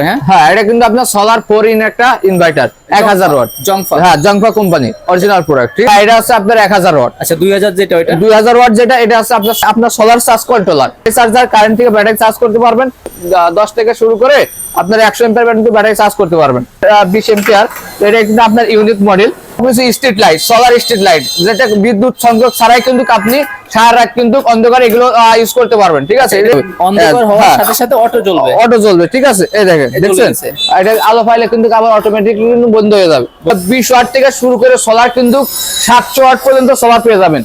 হ্যাঁ? হ্যাঁ এটা কিন্তু আপনার সোলার ফোর ইন একটা ইনভার্টার এক হাজার ওয়াট জংফা হ্যাঁ জংফা কোম্পানি অরিজিনাল প্রোডাক্ট হ্যাঁ এটা হচ্ছে আপনার এক হাজার ওয়াট আচ্ছা দুই হাজার যেটা ওইটা? দুই হাজার ওয়াট যেটা এটা আপনার আপনার solar charge controller charger current থেকে ব্যাটারি চার্জ করতে পারবেন। দশ থেকে শুরু করে আপনার একশো এম্পিয়ার ব্যাটারি চার্জ করতে পারবেন। বিশ এম্পিয়ার এটা কিন্তু আপনার unique model street light solar street light যেটা বিদ্যুৎ সংযোগ ছাড়াই কিন্তু আপনি সারা রাত কিন্তু অন্ধকার এগুলো ইউজ করতে পারবেন ঠিক আছে? অন্ধকার হওয়ার হ্যাঁ। সাথে সাথে অটো জ্বলবে। অটো জ্বলবে ঠিক আছে? এই দেখেন দেখছেন? এটা আলো পাইলে কিন্তু আবার অটোমেটিকলি কিন্তু বন্ধ হয়ে যাবে। বিশ ওয়াট থেকে শুরু করে সোলার কিন্তু সাতশো ওয়াট পর্যন্ত সোলার পেয়ে যাবেন।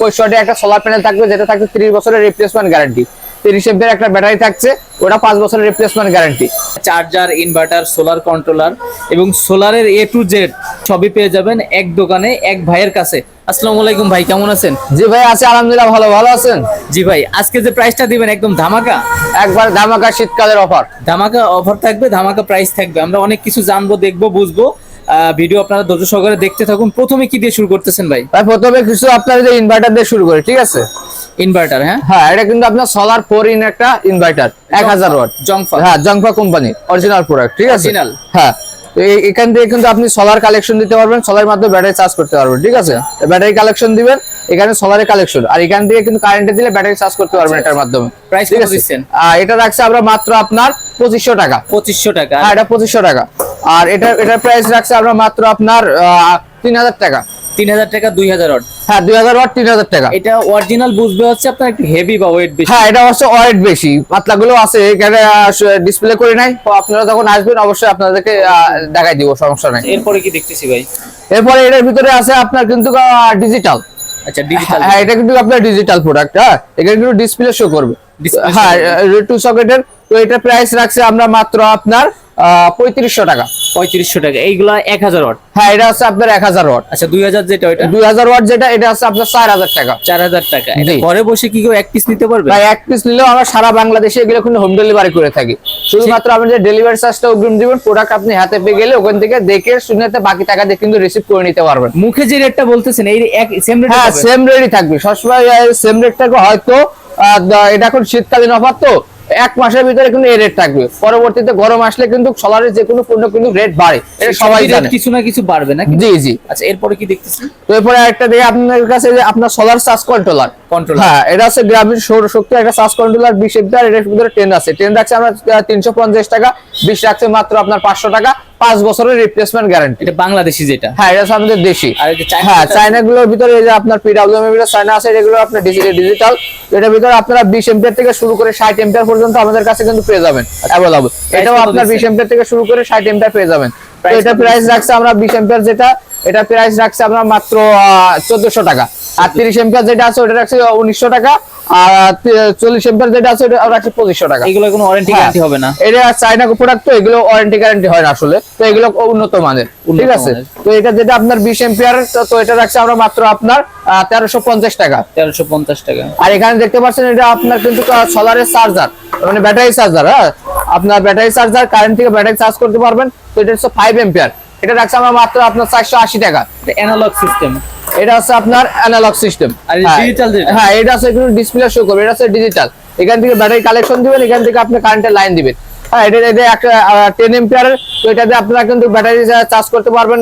পঁয়ষট্টি একটা সোলার প্যানেল থাকবে যেটা থাকবে তিরিশ বছরের রিপ্লেসমেন্ট গ্যারান্টি তিরিশ এমপের একটা ব্যাটারি থাকছে ওটা পাঁচ বছরের replacement guarantee charger inverter solar controller এবং সোলারের এ টু জেড সবই পেয়ে যাবেন এক দোকানে এক ভাইয়ের কাছে। আসসালামু আলাইকুম ভাই কেমন আছেন? জি ভাই আছে আলহামদুলিল্লাহ ভালো ভালো আছেন? জি ভাই আজকে যে প্রাইসটা দিবেন একদম ধামাকা? একবার ধামাকা শীতকালের অফার ধামাকা অফার থাকবে ধামাকা প্রাইস থাকবে। আমরা অনেক কিছু জানব দেখব বুঝব। ভিডিও আপনারা ধৈর্য সহকারে দেখতে থাকুন। প্রথমে কি দিয়ে শুরু করতেছেন ভাই? ভাই প্রথমে কিছু আপনার যে ইনভার্টার দিয়ে শুরু করে ঠিক আছে? ইনভার্টার হ্যাঁ? হ্যাঁ এটা কিন্তু আপনার সোলার ফোর ইন একটা ইনভার্টার এক হাজার ওয়াট জংফা হ্যাঁ জংফা কোম্পানি অরিজিনাল প্রোডাক্ট ঠিক আছে? হ্যাঁ এখান থেকে কিন্তু আপনি সোলার কালেকশন দিতে পারবেন সোলার মাধ্যমে ব্যাটারি চার্জ করতে পারবেন ঠিক আছে? ব্যাটারি কালেকশন দিবেন এখানে সোলারের কালেকশন আর এখান থেকে কিন্তু কারেন্টে দিলে ব্যাটারি চার্জ করতে পারবেন এটার মাধ্যমে। Price ঠিক আছে? এটা রাখছে আমরা মাত্র আপনার পঁচিশশো টাকা। পঁচিশশো টাকা। হ্যাঁ এটা পঁচিশশো টাকা। আর এটা এটার প্রাইস রাখছে আমরা মাত্র আপনার তিন হাজার টাকা। তিন হাজার টাকা দুই হাজার ওয়াট হ্যাঁ দুই হাজার ওয়াট তিন হাজার টাকা। এটা অরিজিনাল বুঝবে হচ্ছে আপনার একটু হেভি বা ওয়েট বেশি। হ্যাঁ এটা অবশ্য ওয়েট বেশি। পাতলা গুলো আছে এখানে ডিসপ্লে করে নাই। তো আপনারা যখন আসবেন অবশ্যই আপনাদেরকে দেখাই দিব সমস্যা নাই। এরপরে কি দেখতেছি ভাই? এরপরে এটার ভিতরে আছে আপনার কিন্তু ডিজিটাল আচ্ছা ডিজিটাল হ্যাঁ এটা কিন্তু আপনার ডিজিটাল প্রোডাক্ট হ্যাঁ এখানে কিন্তু ডিসপ্লে শো করবে হ্যাঁ। টু সকেটের তো এটা প্রাইস রাখছে আমরা মাত্র আপনার পঁয়ত্রিশশো টাকা। পঁয়ত্রিশশো টাকা। এইগুলা এক হাজার ওয়াট? হ্যাঁ এটা আছে আপনার এক হাজার ওয়াট। আচ্ছা দুই হাজার যেটা ওইটা? দুই হাজার ওয়াট যেটা এটা আছে আপনার চার হাজার টাকা। চার হাজার টাকা। ঘরে বসে কি কেউ এক পিস নিতে পারবে? প্রায় এক পিস নিলেও আমরা সারা বাংলাদেশে এগুলো কিন্তু হোম ডেলিভারি করে থাকি। শুধুমাত্র আপনি যে ডেলিভারি চার্জটা অগ্রিম দিবেন প্রোডাক্ট আপনি হাতে পেয়ে গেলে ওখান থেকে দেখে শুনেতে বাকি টাকা দিয়ে কিন্তু রিসিভ করে নিতে পারবেন। মুখে যে রেটটা বলতেছেন এই এক সেম রেট হ্যাঁ সেম রেটই থাকবে। সবসময় সেম রেট থাকবে হয়তো আহ, এটা এখন শীতকালীন অফার তো এক মাসের ভিতরে কিন্তু এই রেট থাকবে। পরবর্তীতে গরম আসলে কিন্তু সোলারের যে কোনো পণ্য কিন্তু রেট বাড়ে। এটা সবাই জানে। কিছু না কিছু বাড়বে না জি জি। আচ্ছা এরপরে কি দেখতেছি? তো এরপরে একটা দেখে আপনার কাছে যে আপনার সোলার চার্জ কন্ট্রোলার কন্ট্রোলার হ্যাঁ এটা আছে গ্রামীণ সৌর শক্তি একটা চার্জ কন্ট্রোলার বিশ এম্পিয়ার এর ভিতরে টেন আছে। টেন রাখছে আমরা তিনশো পঞ্চাশ টাকা বিশ রাখছে মাত্র আপনার পাঁচশো টাকা। পাঁচ বছরের রিপ্লেসমেন্ট গ্যারান্টি এটা বাংলাদেশি যেটা। হ্যাঁ এটা আমাদের দেশি। আর এই যে চায়না হ্যাঁ চায়না গুলোর ভিতরে এই যে আপনার পিডাব্লিউএম এর চায়না আছে এগুলো আপনার ডিজিটাল এটার ভিতরে আপনারা বিশ এম্পিয়ার থেকে শুরু করে ষাট এম্পিয়ার পর্যন্ত আমাদের কাছে কিন্তু পেয়ে যাবেন অ্যাভেলেবল এটাও আপনার? বিশ এম্পিয়ার থেকে শুরু করে ষাট এম্পিয়ার পেয়ে যাবেন। তো এটা প্রাইস রাখছে আমরা বিশ এম্পিয়ার যেটা এটা প্রাইস রাখছে আমরা মাত্র চোদ্দশো টাকা। আর তিরিশ এম্পিয়ার যেটা আছে ওটা রাখছে উনিশশো টাকা। আর চল্লিশ এম্পিয়ার যেটা আছে ওটা রাখছে পঁচিশশো টাকা। এগুলো কোনো ওয়ারেন্টি। গ্যারান্টি হবে না। এটা চাইনা প্রোডাক্ট তো এগুলো ওয়ারেন্টি গ্যারান্টি হয় না আসলে। তো এগুলো উন্নত মানের। ঠিক আছে? তো এটা যেটা আপনার বিশ এম্পিয়ার তো এটা রাখছে আমরা মাত্র আপনার তেরোশো পঞ্চাশ টাকা। তেরোশো পঞ্চাশ টাকা। আর এখানে দেখতে পাচ্ছেন এটা আপনার কিন্তু সোলারের চার্জার মানে ব্যাটারি চার্জার হ্যাঁ? আপনার ব্যাটারি চার্জার কারেন্ট থেকে ব্যাটারি চার্জ করতে পারবেন। তো এটা হচ্ছে ফাইভ এম্পিয়ার এটা রাখছে আমরা মাত্র আপনার চারশো আশি টাকা। অ্যানালগ সিস্টেম এটা হচ্ছে আপনার অ্যানালগ সিস্টেম আর এই হ্যাঁ। এটা হচ্ছে কিন্তু ডিসপ্লে শো করবে এটা হচ্ছে ডিজিটাল এখান থেকে ব্যাটারি কালেকশন দিবেন এখান থেকে আপনি কারেন্টের লাইন দিবেন। হ্যাঁ এটা এটা একটা টেন তো এটাতে আপনারা কিন্তু ব্যাটারি চার্জ করতে পারবেন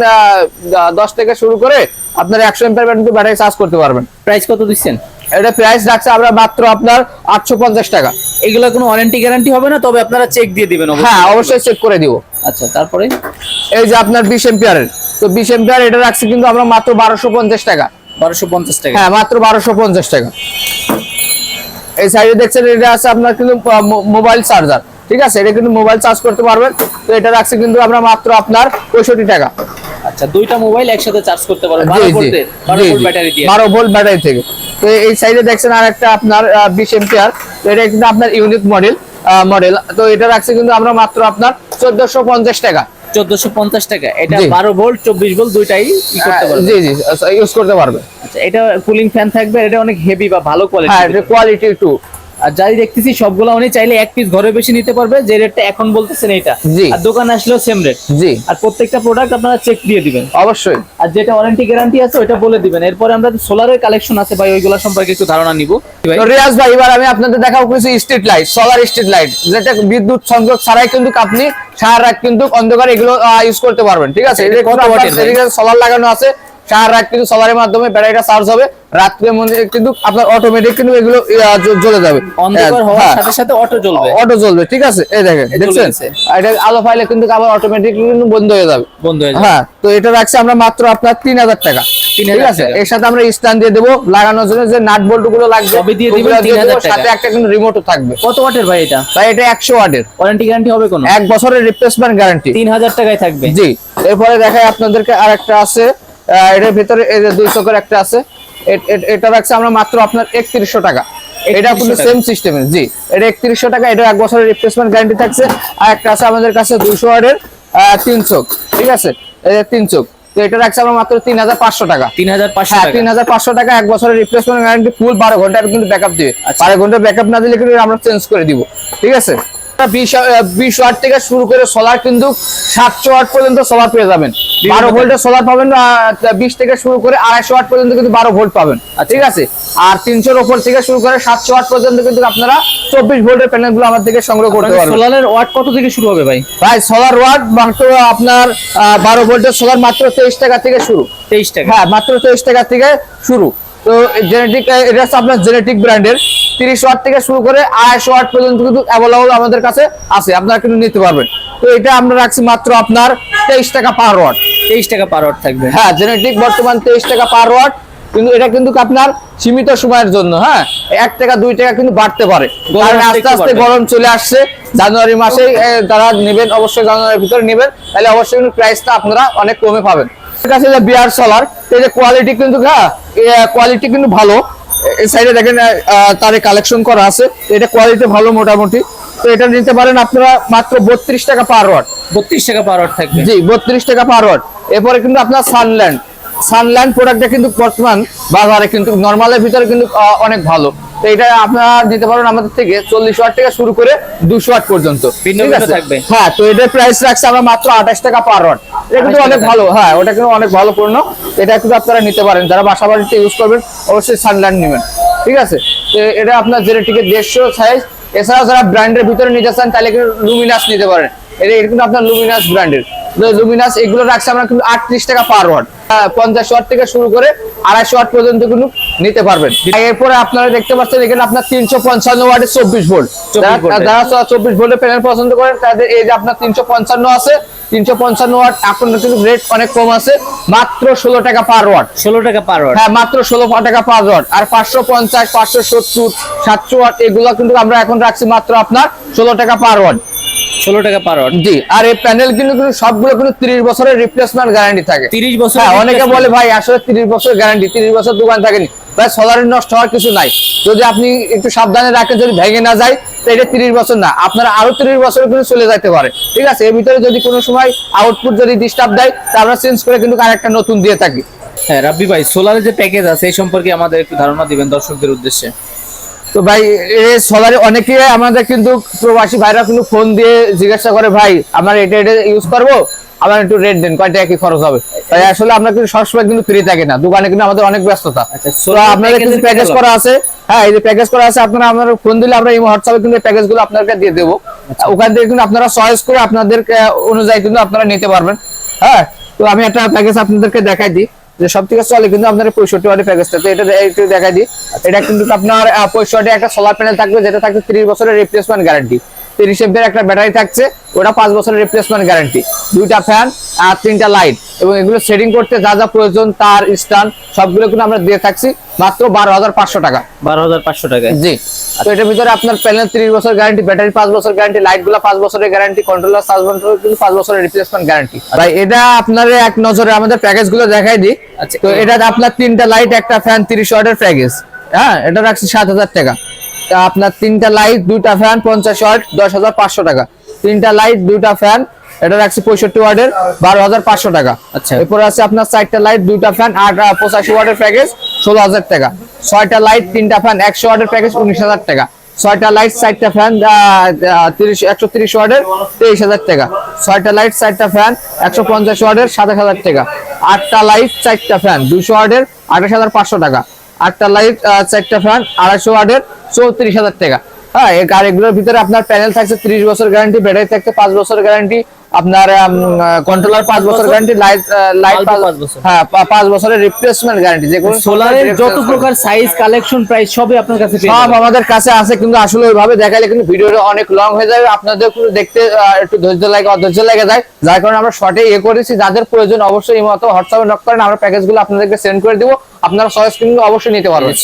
দশ থেকে শুরু করে আপনার একশো এম্পিয়ার কিন্তু ব্যাটারি চার্জ করতে পারবেন। প্রাইস কত দিচ্ছেন? এটা প্রাইস রাখছে আমরা মাত্র আপনার আটশো পঞ্চাশ টাকা। এগুলো কোনো ওয়ারেন্টি গ্যারান্টি হবে না? তবে আপনারা চেক দিয়ে দিবেন হ্যাঁ অবশ্যই চেক করে দিব। আচ্ছা তারপরে? এই যে আপনার বিশ এম্পিয়ারের তো বিশ এম্পিয়ার এটা রাখছি কিন্তু আমরা মাত্র বারোশো পঞ্চাশ টাকা। বারোশো পঞ্চাশ টাকা। হ্যাঁ মাত্র বারোশো পঞ্চাশ টাকা। এই সাইডে দেখছেন এটা আছে আপনার কিন্তু মোবাইল চার্জার। ঠিক আছে? এটা কিন্তু মোবাইল চার্জ করতে পারবেন। তো এটা রাখছি কিন্তু আমরা মাত্র আপনার পঁয়ষট্টি টাকা। আচ্ছা দুইটা মোবাইল একসাথে চার্জ করতে পারবেন বারো জি জি ভোল্টের বারো জি, ভোল্ট ব্যাটারি দিয়ে। বারো ভোল্ট ব্যাটারি থেকে। তো এই সাইডে দেখছেন আর একটা আপনার বিশ এম্পিয়ার তো এটা কিন্তু আপনার ইউনিক মডেল। মডেল তো এটা রাখছে কিন্তু আমরা মাত্র আপনার চোদ্দশো পঞ্চাশ টাকা। চোদ্দশো পঞ্চাশ টাকা। এটা বারো ভোল্ট চব্বিশ ভোল্ট দুইটাই করতে পারবেন জি জি ইউজ করতে পারবে। আচ্ছা এটা কুলিং ফ্যান থাকবে এটা অনেক হেভি বা ভালো হ্যাঁ কোয়ালিটি কোয়ালিটি টু আর যাই দেখতেছি সবগুলো উনি চাইলে এক পিস ঘরে বেশি নিতে পারবে যে রেটটা এখন বলতেছেন এটা আর দোকানে আসলেও সেম রেট জি। আর প্রত্যেকটা প্রোডাক্ট আপনারা চেক দিয়ে দিবেন। অবশ্যই। আর যেটা ওয়ারেন্টি গ্যারান্টি আছে ওটা বলে দিবেন। এরপরে আমরা সোলারের কালেকশন আছে ভাই ওইগুলো সম্পর্কে একটু ধারণা নিব। তো রিয়াজ ভাই এবার আমি আপনাদের দেখাবো কিছু street light solar street light যেটা বিদ্যুৎ সংযোগ ছাড়াই কিন্তু আপনি সারা রাত কিন্তু অন্ধকার এগুলো ইউজ করতে পারবেন ঠিক আছে? সোলার লাগানো আছে সারা রাত কিন্তু সোলারের মাধ্যমে ব্যাটারিটা চার্জ হবে। রাত্রের মধ্যে কিন্তু আপনার অটোমেটিক কিন্তু এগুলো জ্বলে যাবে। অন্ধকার হওয়ার হ্যাঁ, সাথে সাথে অটো জ্বলবে। অটো জ্বলবে ঠিক আছে? এই দেখেন দেখছেন? এটা আলো ফাইলে কিন্তু আবার অটোমেটিক কিন্তু বন্ধ হয়ে যাবে। বন্ধ হয়ে যাবে। হ্যাঁ তো এটা রাখছি আমরা মাত্র আপনার তিন হাজার টাকা। ঠিক আছে? এর সাথে আমরা স্ট্যান্ড দিয়ে দেবো। লাগানোর জন্য যে নাট বোল্টগুলো লাগবে সবই দিয়ে দিবেন 3000 টাকা। সাথে একটা কিন্তু রিমোটও থাকবে। কত ওয়াটের ভাই এটা? এটা একশো ওয়াটের। ওয়ারেন্টি গ্যারান্টি হবে কোনো? এক বছরের রিপ্লেসমেন্ট গ্যারান্টি তিন হাজার টাকায় থাকবে। জি। এরপরে দেখাই আপনাদেরকে আর একটা আছে। এটার ভিতরে এই যে দুই চকের একটা আছে এটা রাখছে আমরা মাত্র আপনার একত্রিশশো টাকা। এটা 3100 কিন্তু সেম সিস্টেমের জি। এটা একত্রিশশো টাকা এটা এক বছরের রিপ্লেসমেন্ট গ্যারান্টি থাকছে। আর একটা আছে আমাদের কাছে দুইশো ওয়াটের আহ, তিন চোখ ঠিক আছে? এই যে তিন চোখ। তো এটা রাখছে আমরা মাত্র তিন হাজার পাঁচশো টাকা। তিন হাজার পাঁচশো হ্যাঁ টাকা। তিন হাজার পাঁচশো টাকা এক বছরের রিপ্লেসমেন্ট গ্যারান্টি ফুল বারো ঘণ্টার কিন্তু ব্যাকআপ দিবে। আচ্ছা। বারো ঘণ্টা ব্যাকআপ না দিলে কিন্তু আমরা চেঞ্জ করে দিব ঠিক আছে? বিশ বিশ ওয়াট থেকে শুরু করে সোলার কিন্তু সাতশো ওয়াট পর্যন্ত সোলার পেয়ে যাবেন। বারো ভোল্টের সোলার পাবেন বিশ থেকে শুরু করে আড়াইশো ওয়াট পর্যন্ত কিন্তু বারো ভোল্ট পাবেন। ঠিক আছে? আর তিনশোর ওপর থেকে শুরু করে সাতশো ওয়াট পর্যন্ত কিন্তু আপনারা চব্বিশ ভোল্টের প্যানেলগুলো আমার থেকে সংগ্রহ করতে পারবেন। সোলারের ওয়াট কত থেকে শুরু হবে ভাই? ভাই সোলার ওয়াট মাত্র আপনার বারো ভোল্টের সোলার মাত্র তেইশ টাকা থেকে শুরু। তেইশ টাকা। হ্যাঁ মাত্র তেইশ টাকা থেকে শুরু। তো জেনেটিক এটা হচ্ছে আপনার জেনেটিক ব্র্যান্ডের তিরিশ ওয়াট থেকে শুরু করে আড়াইশো ওয়াট পর্যন্ত কিন্তু অ্যাভেলেবল আমাদের কাছে আছে আপনারা কিন্তু নিতে পারবেন। তো এটা আমরা রাখছি মাত্র আপনার তেইশ টাকা পার ওয়াট তেইশ টাকা পার ওয়াট থাকবে। হ্যাঁ জেনেটিক বর্তমান তেইশ টাকা পার ওয়াট কিন্তু এটা কিন্তু আপনার সীমিত সময়ের জন্য হ্যাঁ এক টাকা দুই টাকা কিন্তু বাড়তে পারে। কারণ আস্তে আস্তে গরম চলে আসছে জানুয়ারি মাসে তারা নেবেন অবশ্যই জানুয়ারির ভিতরে নেবেন তাহলে অবশ্যই কিন্তু প্রাইসটা আপনারা অনেক কমে পাবেন। ঠিক আছে বিয়ার সোলার এই যে কোয়ালিটি কিন্তু হ্যাঁ কোয়ালিটি কিন্তু ভালো। এই সাইডে দেখেন তারে কালেকশন করা আছে। এটা কোয়ালিটি ভালো মোটামুটি। তো এটা নিতে পারেন আপনারা মাত্র বত্রিশ টাকা পার ওয়াট বত্রিশ টাকা পার ওয়াট থাকবে। জি বত্রিশ টাকা পার ওয়াট এরপরে কিন্তু আপনার সানল্যান্ড সানল্যান্ড প্রোডাক্টটা কিন্তু বর্তমান বাজারে কিন্তু নর্মালের ভিতরে কিন্তু অনেক ভালো। তো এটা আপনারা নিতে পারেন আমাদের থেকে চল্লিশ ওয়াট থেকে শুরু করে দুশো ওয়াট পর্যন্ত? থাকবে। হ্যাঁ তো এটার প্রাইস রাখছে আমরা মাত্র আঠাশ টাকা পার ওয়াট এটা কিন্তু অনেক ভালো হ্যাঁ ওটা কিন্তু অনেক ভালো পণ্য। এটা কিন্তু আপনারা নিতে পারেন। যারা বাসা বাড়িতে ইউজ করবেন অবশ্যই সানল্যান্ড নেবেন। ঠিক আছে? তো এটা আপনার জেনেটিকের দেড়শো সাইজ এছাড়াও যারা ব্র্যান্ডের ভিতরে নিতে চান তাহলে কিন্তু লুমিনাস নিতে পারেন। এটা এটা কিন্তু আপনার লুমিনাস ব্র্যান্ডের লুমিনাস এগুলো রাখছে আমরা কিন্তু আটত্রিশ টাকা পার ওয়াট পঞ্চাশ ওয়াট থেকে শুরু করে আড়াইশো ওয়াট পর্যন্ত কিন্তু নিতে পারবেন। এরপরে আপনারা দেখতে পাচ্ছেন এখানে আপনার তিনশো পঞ্চান্ন ওয়াটের চব্বিশ ভোল্ট যারা চব্বিশ ভোল্টের প্যানেল পছন্দ করেন তাদের এই যে আপনার তিনশো পঞ্চান্ন আছে তিনশো পঞ্চান্ন ওয়াট এখন কিন্তু রেট অনেক কম আছে মাত্র ষোলো টাকা পার ওয়াট ষোলো টাকা পার ওয়াট হ্যাঁ মাত্র ষোলো টাকা পার ওয়াট আর পাঁচশো পঞ্চাশ পাঁচশো সত্তর সাতশো ওয়াট এগুলো কিন্তু আমরা এখন রাখছি মাত্র আপনার ষোলো টাকা পার ওয়াট ষোলো টাকা পার জি আর এই প্যানেল কিন্তু কিন্তু সবগুলো কিন্তু তিরিশ বছরের রিপ্লেসমেন্ট গ্যারান্টি থাকে। তিরিশ বছর হ্যাঁ অনেকে বলে ভাই আসলে তিরিশ বছর গ্যারান্টি তিরিশ বছর দোকান থাকেনি। ভাই সোলারের নষ্ট হওয়ার কিছু নাই। যদি আপনি একটু সাবধানে রাখেন যদি ভেঙে না যায় এটা তিরিশ বছর না। আপনারা আরও তিরিশ বছর কিন্তু চলে যেতে পারে। ঠিক আছে? এর ভিতরে যদি কোনো সময় আউটপুট যদি ডিস্টার্ব দেয় তা আমরা চেঞ্জ করে কিন্তু আরেকটা নতুন দিয়ে থাকি। হ্যাঁ রাব্বি ভাই সোলারের যে প্যাকেজ আছে এই সম্পর্কে আমাদের একটু ধারণা দিবেন দর্শকদের উদ্দেশ্যে। তো ভাই এই সোলারে অনেকে আমাদের কিন্তু প্রবাসী ভাইরা কিন্তু ফোন দিয়ে জিজ্ঞাসা করে ভাই আমরা এটা এটা ইউজ করব? আমার একটু রেট দেন কয় টাকা কি খরচ হবে? তাই আসলে আমরা কিন্তু সবসময় কিন্তু ফ্রি থাকি না দোকানে কিন্তু আমাদের অনেক ব্যস্ততা। আচ্ছা, তো আপনাদের কিন্তু প্যাকেজ করা আছে। হ্যাঁ এই যে প্যাকেজ করা আছে আপনারা আপনারা ফোন দিলে আমরা এই হোয়াটসঅ্যাপে কিন্তু প্যাকেজগুলো আপনাদেরকে দিয়ে দেবো। আচ্ছা। ওখান থেকে কিন্তু আপনারা চয়েস করে আপনাদের অনুযায়ী কিন্তু আপনারা নিতে পারবেন। হ্যাঁ তো আমি একটা প্যাকেজ আপনাদেরকে দেখাই দিই। সব থেকে চলে কিন্তু আপনার পঁয়ষট্টি ওয়াটের প্যাকেজটা তো এটা একটু দেখাই দিই। এটা কিন্তু আপনার পঁয়ষট্টি একটা সোলার প্যানেল থাকবে, যেটা থাকবে ত্রিশ বছরের রিপ্লেসমেন্ট গ্যারান্টি তিরিশ এমপের একটা ব্যাটারি থাকছে ওটা পাঁচ বছরের রিপ্লেসমেন্ট গ্যারান্টি দুইটা ফ্যান আর তিনটা লাইট এবং এগুলো সেটিং করতে যা যা প্রয়োজন তার স্ট্যান্ড সবগুলো কিন্তু আমরা দিয়ে থাকছি মাত্র বারো হাজার পাঁচশো টাকা। বারো হাজার পাঁচশো টাকায়। জি। তো এটার ভিতরে আপনার প্যানেল ত্রিশ বছর গ্যারান্টি ব্যাটারি পাঁচ বছর গ্যারান্টি লাইটগুলো পাঁচ বছরের গ্যারান্টি কন্ট্রোলার সাসপেন্সর কিন্তু পাঁচ বছরের রিপ্লেসমেন্ট গ্যারান্টি ভাই এটা আপনার এক নজরে আমাদের প্যাকেজগুলো দেখাই দিই। আচ্ছা, তো এটা আপনার তিনটা লাইট একটা ফ্যান তিরিশ ওয়াটের প্যাকেজ হ্যাঁ এটা রাখছি সাত হাজার টাকা। আপনার তিনটা লাইট দুইটা ফ্যান পঞ্চাশ ওয়াট দশ হাজার পাঁচশো টাকা। তিনটা লাইট দুইটা ফ্যান এটা রাখছি পঁয়ষট্টি ওয়ার্ডের বারো হাজার পাঁচশো টাকা। আচ্ছা। এরপর আছে আপনার চারটা লাইট দুইটা ফ্যান আট পঁচাশি ওয়ার্ডের প্যাকেজ ষোলো হাজার টাকা। ছয়টা লাইট তিনটা ফ্যান একশো ওয়ার্ডের প্যাকেজ উনিশ হাজার টাকা। ছয়টা লাইট চারটা ফ্যান তিরিশ একশো তিরিশ ওয়ার্ডের তেইশ হাজার টাকা। ছয়টা লাইট চারটা ফ্যান একশো পঞ্চাশ ওয়ার্ডের সাতাশ হাজার টাকা। আটটা লাইট চারটা ফ্যান দুশো ওয়ার্ডের আঠাশ হাজার পাঁচশো টাকা। আটটা লাইট চারটা ফ্যান আড়াইশো ওয়ার্ডের চৌত্রিশ হাজার টাকা। হ্যাঁ এই আর এগুলোর ভিতরে আপনার প্যানেল থাকছে ত্রিশ বছর গ্যারান্টি ব্যাটারি থাকছে পাঁচ বছর গ্যারান্টি আপনার কন্ট্রোলার পাঁচ বছর গ্যারান্টি লাইট লাইট পাঁচ বছর। হ্যাঁ পাঁচ বছরের রিপ্লেসমেন্ট গ্যারান্টি যেগুলো সোলারের যত প্রকার সাইজ কালেকশন প্রাইস সবই আপনার কাছে সব আমাদের কাছে আছে কিন্তু আসলে ওইভাবে দেখাইলে কিন্তু ভিডিওটা অনেক লং হয়ে যাবে। আপনাদের কিন্তু দেখতে একটু ধৈর্য লাগে অধৈর্য লেগে যায়। যার কারণে আমরা শর্টে ইয়ে করেছি। যাদের প্রয়োজন অবশ্যই এই মতো হোয়াটসঅ্যাপে নক করেন আমরা প্যাকেজগুলো আপনাদেরকে সেন্ড করে দিব। আপনারা চয়েস কিন্তু অবশ্যই নিতে পারবেন।